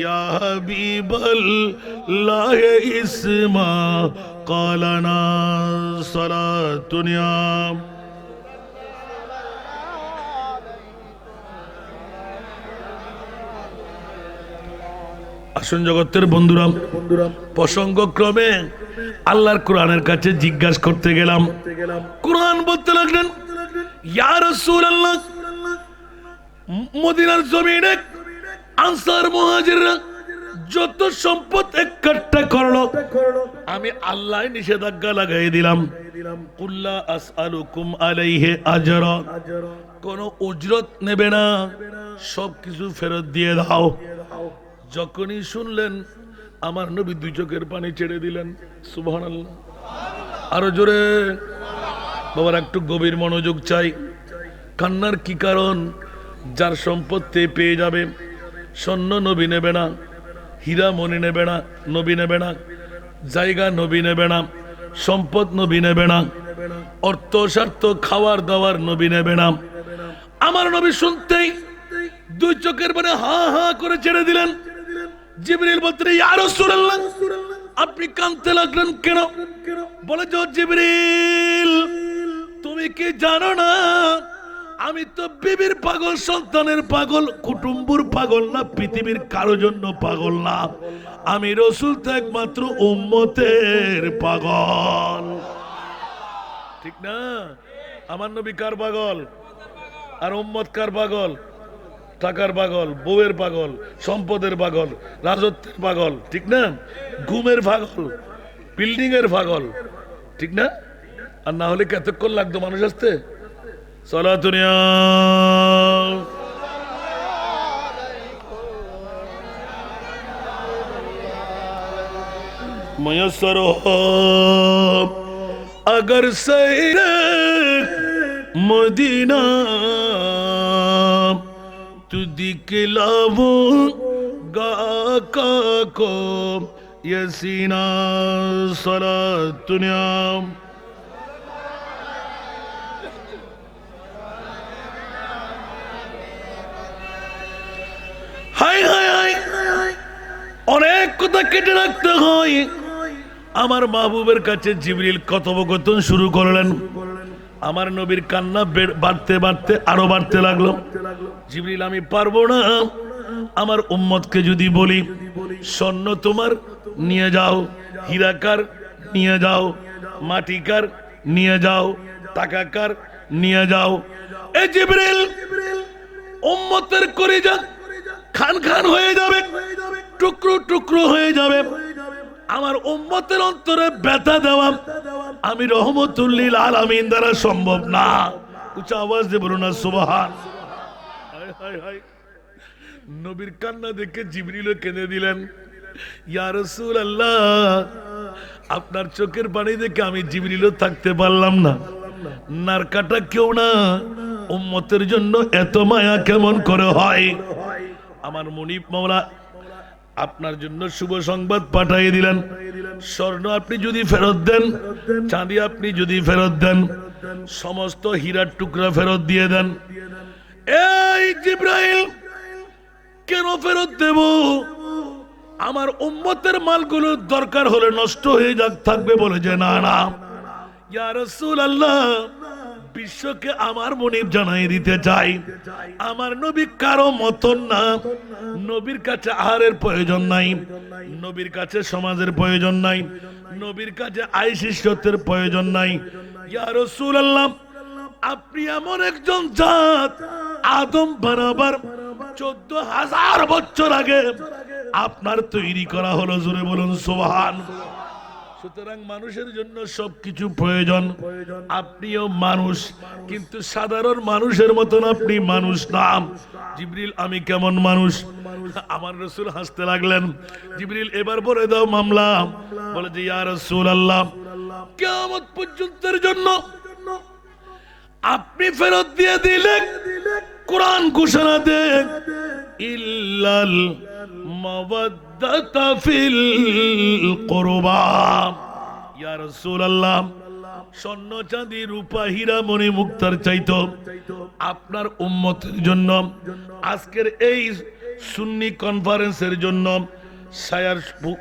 ইয়া হাবিবাল্লাহ ইসমা কালানা সালাতুনিয়া আসুন জগতের বন্ধুরা আল্লাহর কোরআনের কাছে জিজ্ঞাসা করতে গেলাম। কোরআন বলতে লাগলেন মদিনার জমিনে আনসার মুহাজিররা যত সম্পদ একট্টা করল, আমি আল্লাহ নিষেধাজ্ঞা লাগাই দিলাম। কুল্লা আসআলুকুম আলাইহি আজরা। কোন উজরত নেবে না সব কিছু ফেরত দিয়ে দাও। যখনই শুনলেন, আমার নবী দুই চোখের পানি ছেড়ে দিলেন, সুবহানাল্লাহ। আরও জোরে। বাবার একটু গভীর মনোযোগ চাই। কান্নার কি কারণ? যার সম্পত্তি পেয়ে যাবে। স্বর্ণ নবী নেবে না, হীরা মণি নেবে না, নবী নেবে না, জায়গা নবী নেবে না, সম্পদ নবী নেবে না, অর্থ স্বার্থ খাওয়ার দাওয়ার নবী নেবে না। আমার নবী শুনতেই দুই চোখের মানে হা হা করে ছেড়ে দিলেন। জিবরিল আপনি কাঁদতে লাগলেন কেন? বলে জিবরিল, তুমি কি জানো না আমি তো বিবির পাগল সন্তানের পাগল, কুটুম্বুর পাগল না, পৃথিবীর কারও জন্য পাগল না। আমি রসুল তো একমাত্র উম্মতের পাগল। ঠিক না? আমার নবী কার পাগল? আর উম্মত কার পাগল? টাকার পাগল, বউয়ের পাগল, সম্পদের পাগল, রাজত্বের পাগল, ঠিক না? ঘুমের পাগল বিল্ডিং এর পাগল, ঠিক না? আর না হলে কতক্ষণ লাগতো মানুষ আসতে? سلا دنیا میسر ہو اگر سیر مدینہ تو دکھلاؤں گا کا کو یسینہ سلا دنیا কথা কেটে রাখতে হয়। আমার মাহবুবের কাছে জিবরিল কথোপকথন শুরু করলেন। আমার নবীর কান্না বাড়তে বাড়তে আরও বাড়তে লাগল। জিবরিল, আমি পারব না। আমার উম্মতকে যদি বলি, স্বর্ণ তোমার নিয়ে যাও, হীরাকার নিয়ে যাও, মাটিকার নিয়ে যাও, টাকাকার নিয়ে যাও। এ জিবরিল, উম্মতের করে যা খান খান হয়ে যাবে। টুকরো টুকরো হয়ে যাবে। আমার উম্মতের অন্তরে ব্যথা দেওয়া আমি রহমতুল্লিল আলামিন দ্বারা সম্ভব না। উচ্চ আওয়াজ দিয়ে বলুন না, সুবহান। নবীর কান্না দেখে জিবরিলও কেঁদে দিলেন। ইয়া রাসূলুল্লাহ, আপনার চোখের পানি দেখে আমি জিবরিলও থাকতে পারলাম না। নারকাটা কেউ না, উম্মতের জন্য এত মায়া কেমন করে হয়? আমার মনিব মাওলা আপনার জন্য শুভ সংবাদ পাঠিয়ে দিলেন। স্বর্ণ আপনি যদি ফেরত দেন, চাঁদি আপনি যদি ফেরত দেন, সমস্ত হীরার টুকরা ফেরত দিয়ে দেন। এই জিব্রাইল, কেন ফেরত দেব? আমার উম্মতের মালগুলো দরকার হলে নষ্ট হয়ে যাক, থাকবে বলে যে, না না। ইয়া রাসূলুল্লাহ বিশ্বকে আমার মনিব জানাই দিতে চাই। আমার নবী কারও মতন না। নবীর কাছে আহারের প্রয়োজন নাই। নবীর কাছে সমাজের প্রয়োজন নাই। নবীর কাছে আয় শিষ্যত্বের প্রয়োজন নাই। ইয়া রাসূলুল্লাহ, আপনি এমন একজন জাত, আদম বরাবর চোদ্দ হাজার বছর আগে আপনার তৈরি করা হলো, জোরে বলুন সোহান সুতরাং মানুষের জন্য সবকিছু প্রয়োজন। আপনিও মানুষ কিন্তু সাধারণ মানুষের মতন আপনি মানুষ নাম জিবরিল আমি কেমন মানুষ? আমার রসুল হাসতে লাগলেন। জিবরিল এবার বলে দাও মামলা। বলে যে ইয়া রসুল আল্লাহ কেমন পর্যন্তের জন্য আপনি ফেরত দিয়ে দিলেন কোরআন ঘোষণা দেন ইল্লাল মাওয়াদ্দাতা ফিল কুরবা ইয়া রাসূলুল্লাহ স্বর্ণ চাঁদি রূপা হীরা মণি মুক্তার চাইতো আপনার উম্মতের জন্য। আজকের এই সুন্নি কনফারেন্সের জন্য সায়ার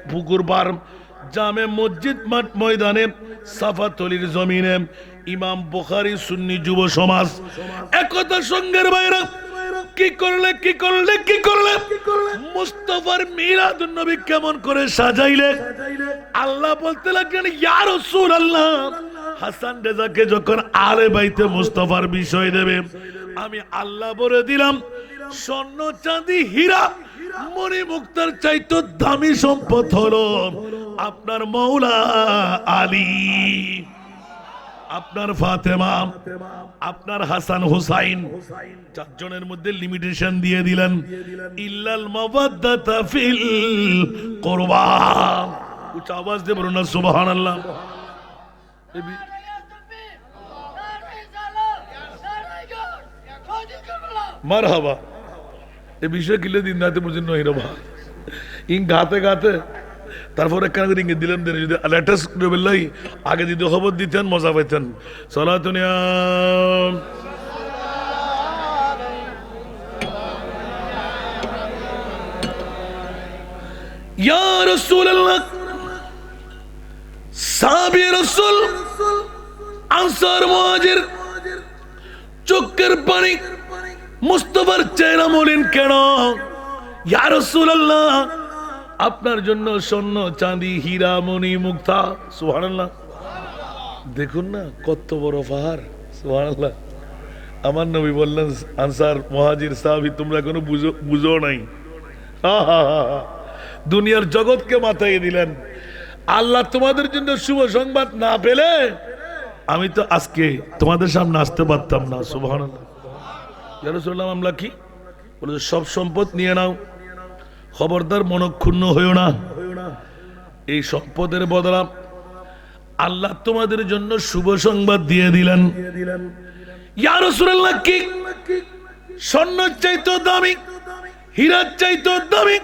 পুকুর পার জামে মসজিদ মাঠ ময়দানে সাফাতলির জমিনে ইমাম বুখারী সুন্নি যুব সমাজ একতা সঙ্গের বাইরে কি করলে কি করলে কি করলে? মুস্তফার মিলাদ নবী কেমন করে সাজাইলে? আল্লাহ বলতে লাগলেন ইয়া রাসূলুল্লাহ। হাসান রেজাকে যখন আলে বাইতে মুস্তফার বিষয় দেবে আমি আল্লাহ বলে দিলাম স্বর্ণ চাঁদি হীরা মণি মুক্তার চাইতো দামি সম্পদ হলো আপনার মৌলা আলী। আপনার ফাতেমা আপনার হাসান হুসাইন চারজনের মধ্যে লিমিটেশন দিয়ে দিলেন। ইল্লাল মাওয়াদ্দাতা ফিল কুরবা। উচ্চ আওয়াজ দিয়ে বলুন না সুবহানাল্লাহ। মারহাবা। এ বিষয়ে কিলে দিন রাতে পর্যন্ত হিরবা ইং গাতে গাতে তারপরে কেন দিলেন দেন? যদি লেটেস্ট বেলাই আগে যদি খবর দিতেন, মজা পাইতেন। সলাতনিয়া আনসার চোখের পানি, মুস্তফার চেহারা মলিন কেন? ইয়া রাসূলুল্লাহ আপনার জন্য স্বর্ণ, চাঁদি, হীরা, মণি, মুক্তা, সুবহানাল্লাহ। দেখুন না, কত বড় পাহাড়, সুবহানাল্লাহ। আমার নবী বললেন, আনসার মহাজির সাহাবি, তোমরা কোনো বুঝো নাই। দুনিয়ার জগৎকে মাথায় দিলেন। আল্লাহ তোমাদের জন্য শুভ সংবাদ না পেলে আমি তো আজকে তোমাদের সামনে আসতে পারতাম না রাসূলুল্লাহ আমরা কি? বলে, সব সম্পদ নিয়ে নাও। খবরদার মনক্ষুণ্ণ হইও না। এই সম্পদের বদলা আল্লাহ তোমাদের জন্য শুভ সংবাদ দিয়ে দিলেন। ইয়া রাসূলুল্লাহ, কি? স্বর্ণ চাইতো দামি, হীরার চাইতো দামি,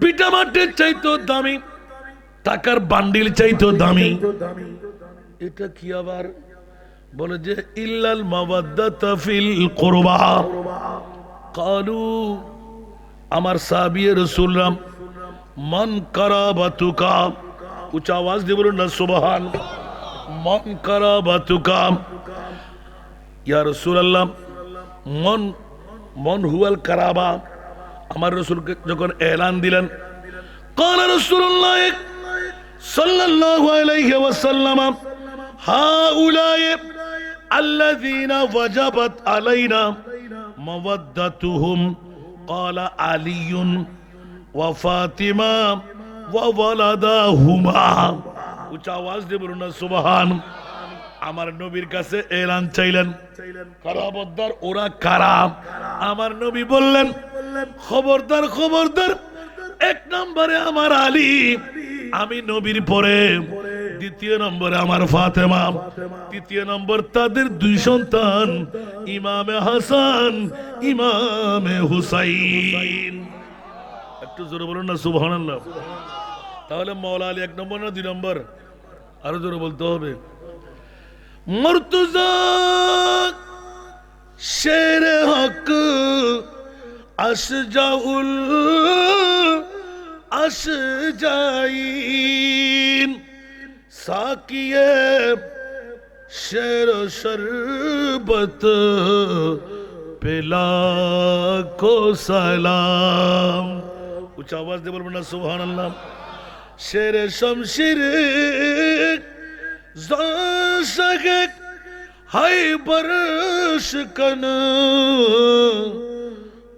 বিটা মাটির চাইতো দামি, টাকার বান্ডিল চাইতো দামি। এটা কি আবার? বলে যে, ইল্লাল মাওয়াদ্দাতা ফিল কুরবা। কালু আমার সাহাবিয়ে রসুল্লাম মন কারা বাতুকা উচ্চ আওয়াজ দিয়ে বলুন না, সুবহান। মন কারা বাতুকা ইয়া রসুল আল্লাহ মন মন হুয়াল কারাবা আমার রসুলকে যখন এলান দিলেন, কাল রসুল সাল্লাল্লাহু আলাইহি ওয়াসাল্লাম, হাউলায়ে আল্লাযীনা ওয়াজাবাত আলাইনা মাওয়াদ্দাতুহুম قال علي وفاطمة وولدهما উচ্চ আওয়াজ দিয়ে বলুন না সুবহান আমার নবীর কাছে এলান চাইলেন কারাবদ্দার ওরা কারা আমার নবী বললেন খবরদার খবরদার এক নম্বরে আমার আলী আমি নবীর পরে দ্বিতীয় নম্বরে আমার ফাতেমা। তৃতীয় নম্বর তাদের দুই সন্তান, ইমামে হাসান, ইমামে হুসাইন। একটু জোরে বলুন না, সুবহানাল্লাহ। তাহলে মৌলা আলী এক নম্বর না দুই নম্বর? আরও জোরে বলতে হবে। মর্তুজা, শের হক আস জাউল ساکیے شیر و شربت پلا کو سلام۔ اچھا آواز دے بول بنا سبحان اللہ۔ شیر شمشیر، زان ہائی برشکن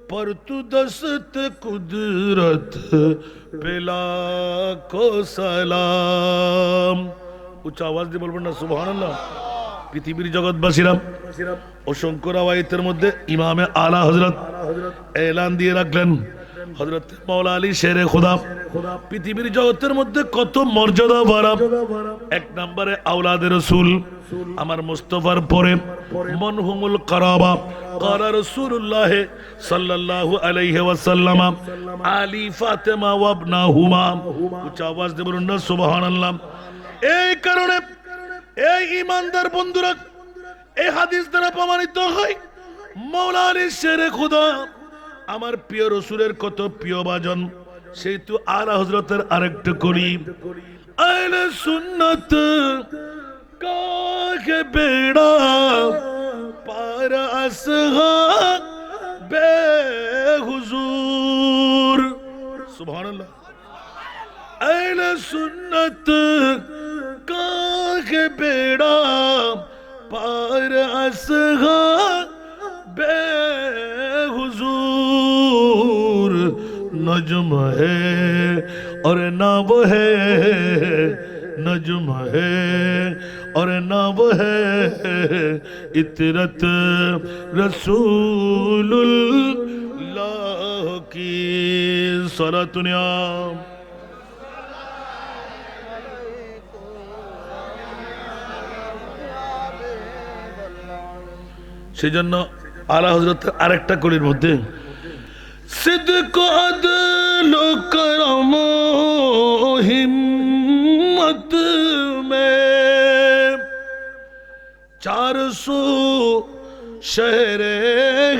پر تو دست قدرت پلا کو সালাম উচ্চ আওয়াজ দিয়ে বলবেন না সুবহানাল্লাহ পৃথিবীর জগৎবাসীরা অসংখ্য রাওয়ায়েতের মধ্যে ইমামে আলা হজরত এলান দিয়ে রাখলেন হজরত মৌলা আলী শেরে খোদা, পৃথিবীর জগতের মধ্যে কত মর্যাদা বাড়া। এক নম্বরে আওলাদের রসুল, আমার মুস্তফার পরে মনহুমুল করাবা। কারা রসুল্লাহ সাল্লাল্লাহু আলাইহি ওয়াসাল্লাম, আলী ফাতেমা ওয়াবনা হুমা উচ্চ আওয়াজ দিয়ে বলুন না, সুবহানাল্লাহ। এই কারণে এই ইমানদার বন্ধুরা, এই হাদিস দ্বারা প্রমাণিত হয় মৌলা আলী শেরে খোদা আমার প্রিয় রসুলের কত প্রিয় বাজন, সেই তো আলা হজরতের আরেকটা করি। আলে সুন্নত কাকে বেড়া, পার আসহা বে হুজুর সুন্নত কাকে বেড়া, পার আসহা बे নজুম হে, ওরে নব হে, নজুম হে, ওরে নব হে, ইতরত রসুল্লাহ কি সারা সেজন্য আলা হজরত আরেকটা কলির মধ্যে صدق عدل و کرم و ہمت میں چار سو شہر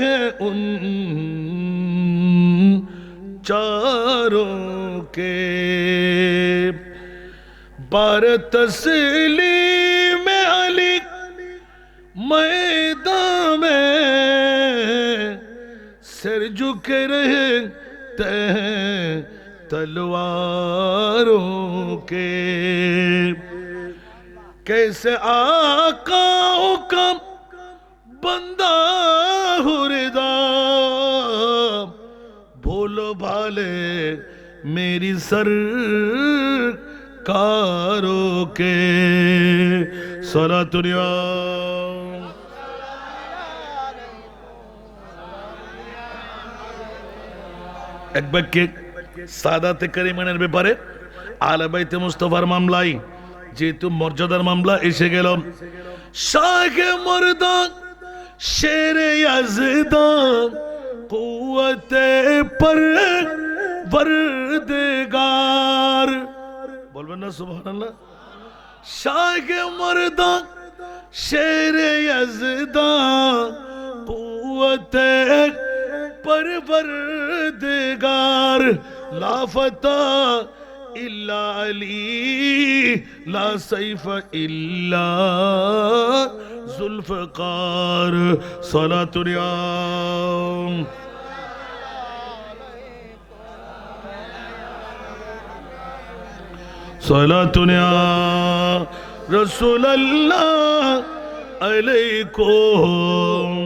ہیں ان چاروں کے۔ بار تسلیم علی، میں کرتے ہیں تلواروں کے۔ کیسے آقاوں کا بندہ حردہ بھولو بھالے میری سر کاروں کے۔ صلاة دنیا একবার কে? সাদাতে কারিমানের ব্যাপারে আলবাইতে মুস্তফার মামলায় যেহেতু মর্যাদার মামলা এসে গেল। শাহে মর্দা শেরে আজদা কুয়াতে পর বরদেগার। বলবেন না সুবহানাল্লাহ। শাহে মর্দা শেরে আজদা কুয়াতে پروردگار، لا فتح الا علی، لا سیف الا ذوالفقار صلاة اليوم صلاة يا رسول اللہ علیکم.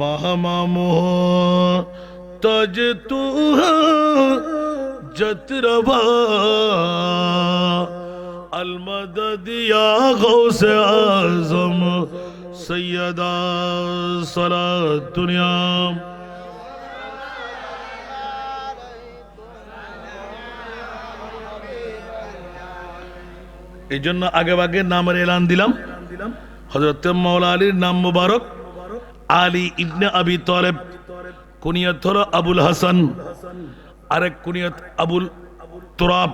মহামামোহ, তজ তু যত্রবা المددیا غوث আজম, সৈয়দা صلاة دنیا এই জন্য আগে আগে নামের এলান দিলাম। হজরত মৌলা আলীর নাম মুবারক। আলী ইবনে আবি তলেব, কুনিয়ত হলো আবুল হাসান, আরেক কুনিয়ত আবুল তোরাব,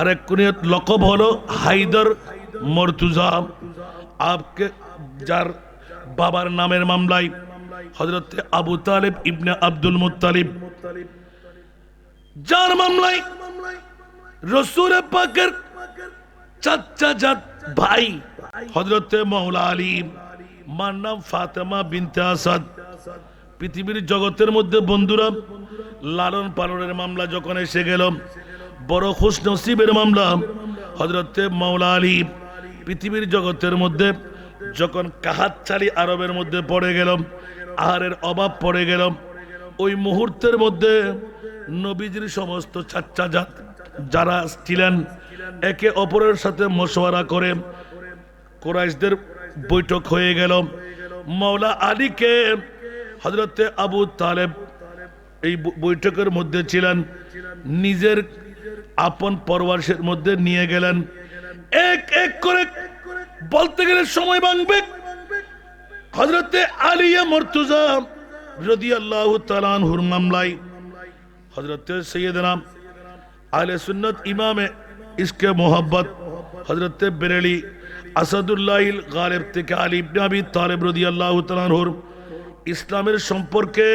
আরেক কুনিয়ত লকব হলো হাইদার মর্তুজা। আপকে যার বাবার নামের মামলায় হজরত আবু তালেব ইবনে আব্দুল মুতালিব যার মামলায় রসুল পাকের চাচা ভাই হজরত মৌলা আলী মার নাম ফাতেমা বিনতে আসাদ। পৃথিবীর জগতের মধ্যে বন্ধুরা, লালন পালনের মামলা যখন এসে গেল, বড় খুশ নসিবের মামলা। হজরতে মাওলা আলী পৃথিবীর জগতের মধ্যে যখন কাহাতছাড়ি আরবের মধ্যে পড়ে গেল, আহারের অভাব পড়ে গেল, ওই মুহূর্তের মধ্যে নবীজির সমস্ত চাচ্চা জাত যারা ছিলেন, একে অপরের সাথে মশওয়ারা করে কোরাইশদের বৈঠক হয়ে গেল। মৌলা আলীকে হজরতে আবু তালেব এই বৈঠকের মধ্যে ছিলেন। নিজের আপন পরবাসের মধ্যে নিয়ে গেলেন। এক এক করে বলতে গেলে সময় ভাঙবে হজরতে আলিয়া মর্তুজা রদি আল্লাহ তালানহুর মামলায় হজরতে সৈয়দনা আলে সুন্নত ইমামে ইসকে মোহাব্বত হজরতে বেরেলি আসাদুল্লাহ গালেব থেকে আলিব আবি তালেব রদি আল্লাহ ইসলামের সম্পর্কে